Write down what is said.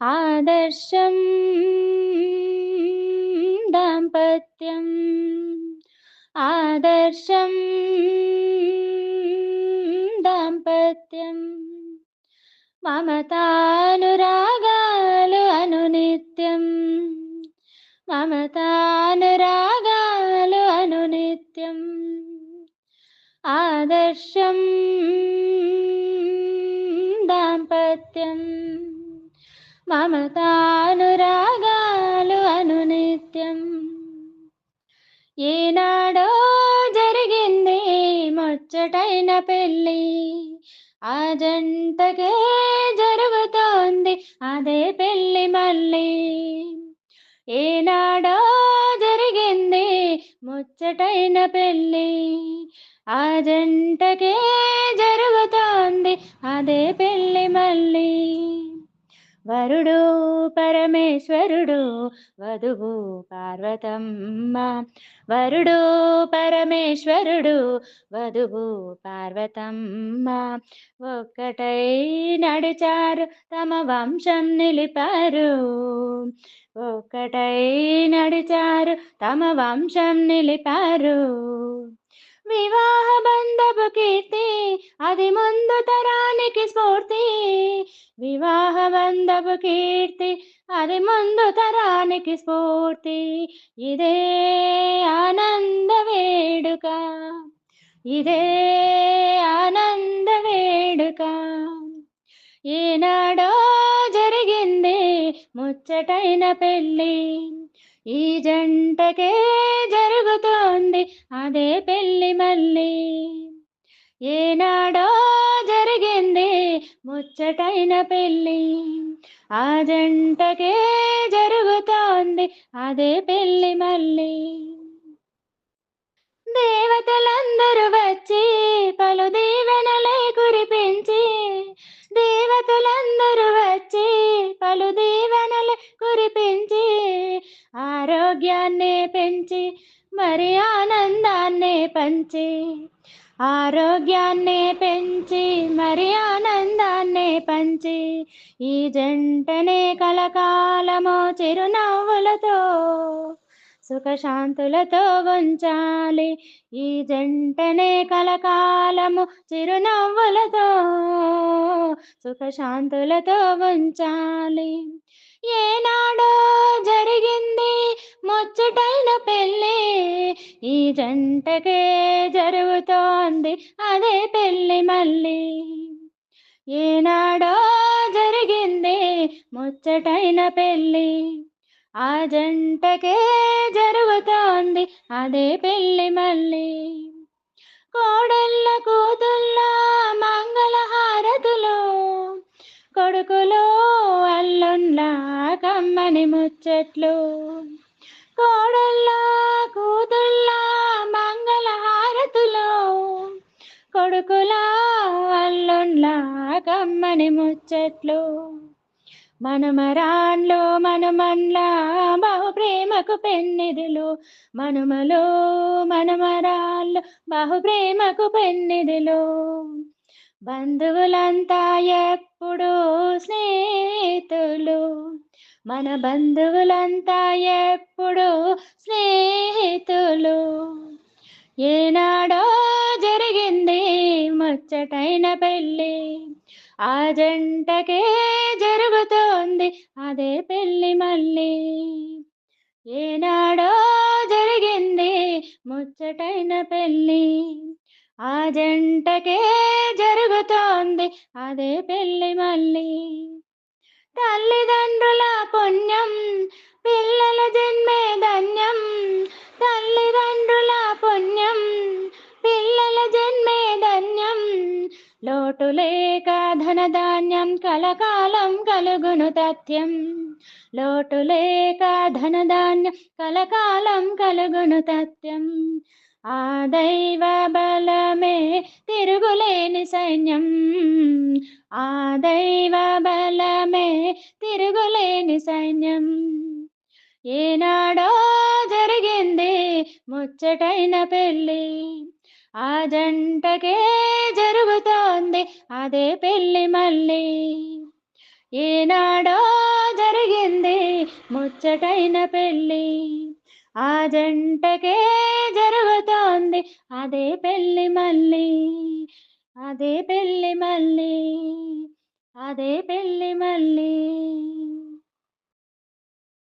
ఆదర్శం దాంపత్యం ఆదర్శం దాంపత్యం మమతానురాగాలు అనునిత్యం మమతానురాగాలు అనునిత్యం ఆదర్శం దాంపత్యం మమతానురాగాలు అనునిత్యం. ఏనాడో జరిగింది ముచ్చటైన పెళ్ళి. ఆ జంటకే జరుగుతోంది అదే పెళ్ళి మళ్ళీ. ఏనాడో జరిగింది ముచ్చటైన పెళ్ళి. ఆ జంటకే జరుగుతోంది అదే పెళ్ళి మళ్ళీ. వరుడు పరమేశ్వరుడు వధువు పార్వతమ్మ. వరుడు పరమేశ్వరుడు వధువు పార్వతమ్మ. ఒక్కటై నడిచారు తమ వంశం నిలిపారు. ఒక్కటై నడిచారు తమ వంశం నిలిపారు. వివాహ బంధపు కీర్తి అది ముందు తరానికి స్ఫూర్తి. వివాహ బంధపు కీర్తి అది ముందు తరానికి స్ఫూర్తి. ఇదే ఆనంద వేడుక. ఇదే ఆనంద వేడుక. ఈనాడో జరిగింది ముచ్చటైన పెళ్ళి. ఈ జంటకే అదే పెళ్ళి మళ్ళీ. ఏనాడో జరిగింది ముచ్చటైన పెళ్ళి. ఆ జంటకే జరుగుతోంది అదే పెళ్ళి మళ్ళీ. దేవతలందరూ వచ్చి పలు దీవెనలై కురిపించి దేవతలందరూ వచ్చి పలు దీవెనలే కురిపించి ఆరోగ్యాన్ని పెంచి మరి ఆనందాన్నే పంచి ఆరోగ్యాన్నే పెంచి మరి ఆనందాన్నే పంచి ఈ జంటనే కలకాలము చిరునవ్వులతో సుఖశాంతులతో ఉంచాలి ఈ జంటనే కలకాలము చిరునవ్వులతో సుఖశాంతులతో ఉంచాలి ఏనాడో జరిగింది జంటకే జరుగుతోంది అదే పెళ్ళి మళ్ళీ. ఏనాడో జరిగింది ముచ్చటైన పెళ్ళి. ఆ జంటకే జరుగుతోంది అదే పెళ్ళి మళ్ళీ. కోడళ్ళ కూతుళ్ళ మంగళ హారతులు కొడుకులు అల్లుండ్ల కమ్మని ముచ్చట్లు. కోడళ్ళ కొడుకుల అల్లుండ్ల కమ్మని ముచ్చట్లు. మనుమరాన్లో మనుమన్ల బహు ప్రేమకు పెన్నిదిలు మనుమలో మనుమరాళ్ళు బహు ప్రేమకు పెన్నిదిలు బంధువులంతా ఎప్పుడు స్నేహితులు. మన బంధువులంతా ఎప్పుడు స్నేహితులు. ఏనాడో ముచ్చటైన పెళ్ళి. ఆ జంటకే జరుగుతోంది అదే పెళ్ళి మళ్ళీ. ఏనాడో జరిగింది ముచ్చటైన పెళ్ళి. ఆ జంటకే జరుగుతోంది అదే పెళ్ళి మళ్ళీ. తల్లిదండ్రుల పుణ్యం పిల్లల లోటు లేక ధనధాన్యం కలకాలం కలుగును తథ్యం. లోటు లేక ధనధాన్యం కలకాలం కలుగును తథ్యం. ఆ దైవ బలమే తిరుగులేని సైన్యం. ఆ దైవ బలమే తిరుగులేని సైన్యం. ఏనాడో జరిగింది ముచ్చటైన పెళ్ళి. ఆ జంటకే జరుగుతోంది అదే పెళ్ళి మళ్ళీ. ఏనాడో జరిగింది ముచ్చటైన పెళ్ళి. ఆ జంటకే జరుగుతోంది అదే పెళ్ళి మళ్ళీ. అదే పెళ్ళి మళ్ళీ. అదే పెళ్ళి మళ్ళీ.